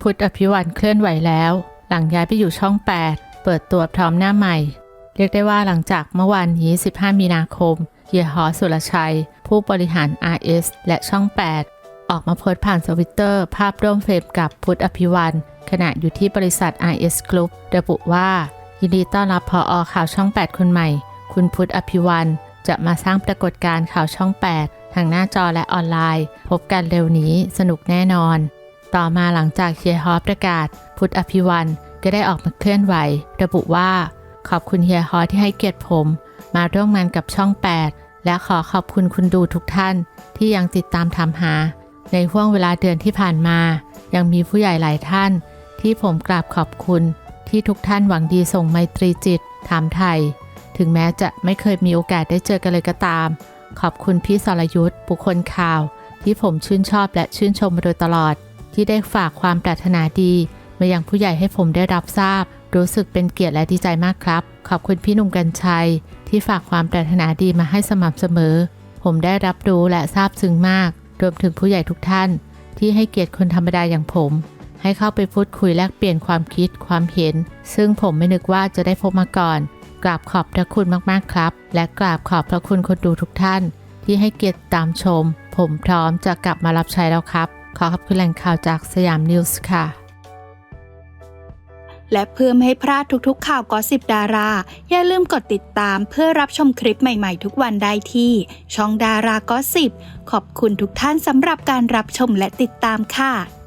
พุทธอภิวันเคลื่อนไหวแล้ว หลังย้ายไปอยู่ช่อง 8 เปิดตัวพร้อมหน้าใหม่ เรียกได้ว่าหลังจากเมื่อวานนี้ 15 มีนาคมเฮียฮอสุรชัย ผู้บริหาร RS และช่อง 8 ออกมาโพสต์ผ่านสวิตเตอร์ ภาพร่วมเฟรมกับพุทธอภิวันขณะอยู่ที่บริษัท RS Group ระบุว่า ยินดีต้อนรับพออข่าวช่อง 8 คนใหม่ คุณพุทธอภิวันจะมาสร้างปรากฏการณ์ข่าวช่อง 8 ทางหน้าจอและออนไลน์ พบกันเร็วนี้สนุกแน่นอน ต่อมาหลังจากเฮียฮอประกาศ พุทธอภิวันก็ได้ออกมาเคลื่อนไหว ระบุว่า ขอบคุณเฮียฮอที่ให้เกียรติผม มาร่วมงานกับช่อง 8 และขอขอบคุณคุณดูทุกท่าน ที่ยังติดตามถามหา ในห่วงเวลาเดือนที่ผ่านมา ยังมีผู้ใหญ่หลายท่าน ที่ผมกราบขอบคุณ ที่ทุกท่านหวังดีส่งไมตรีจิต ถามไทย ถึงแม้จะไม่เคยมีโอกาสได้เจอกันเลยก็ตาม ขอบคุณพี่สรยุทธ์บุคคลข่าว ที่ผมชื่นชอบและชื่นชมมาโดยตลอด ที่ได้ฝากความปรารถนาดีมายังผู้ใหญ่ให้ผมได้รับทราบ รู้สึกเป็นเกียรติและดีใจมากครับ ขอบคุณพี่หนุ่มกัญชัย ที่ฝากความปรารถนาดีมาให้สม่ำเสมอ ผมได้รับรู้และซาบซึ้งมาก รวมถึงผู้ใหญ่ทุกท่าน ที่ให้เกียรติคนธรรมดาอย่างผม ให้เข้าไปพูดคุยแลกเปลี่ยนความคิดความเห็น ซึ่งผมไม่นึกว่าจะได้พบมาก่อน กราบขอบพระคุณมากๆครับ และกราบขอบพระคุณคนดูทุกท่าน ที่ให้เกียรติตามชม ผมพร้อมจะกลับมารับใช้แล้วครับ ขอขอบคุณแหล่งข่าวจากสยามนิวส์ค่ะ และเพื่อไม่ให้พลาดทุกๆ ข่าวกอสิบดารา อย่าลืมกดติดตามเพื่อรับชมคลิปใหม่ๆ ทุกวันได้ที่ ช่องดารากอสิบขอบคุณทุกท่านสำหรับการรับชมและติดตามค่ะ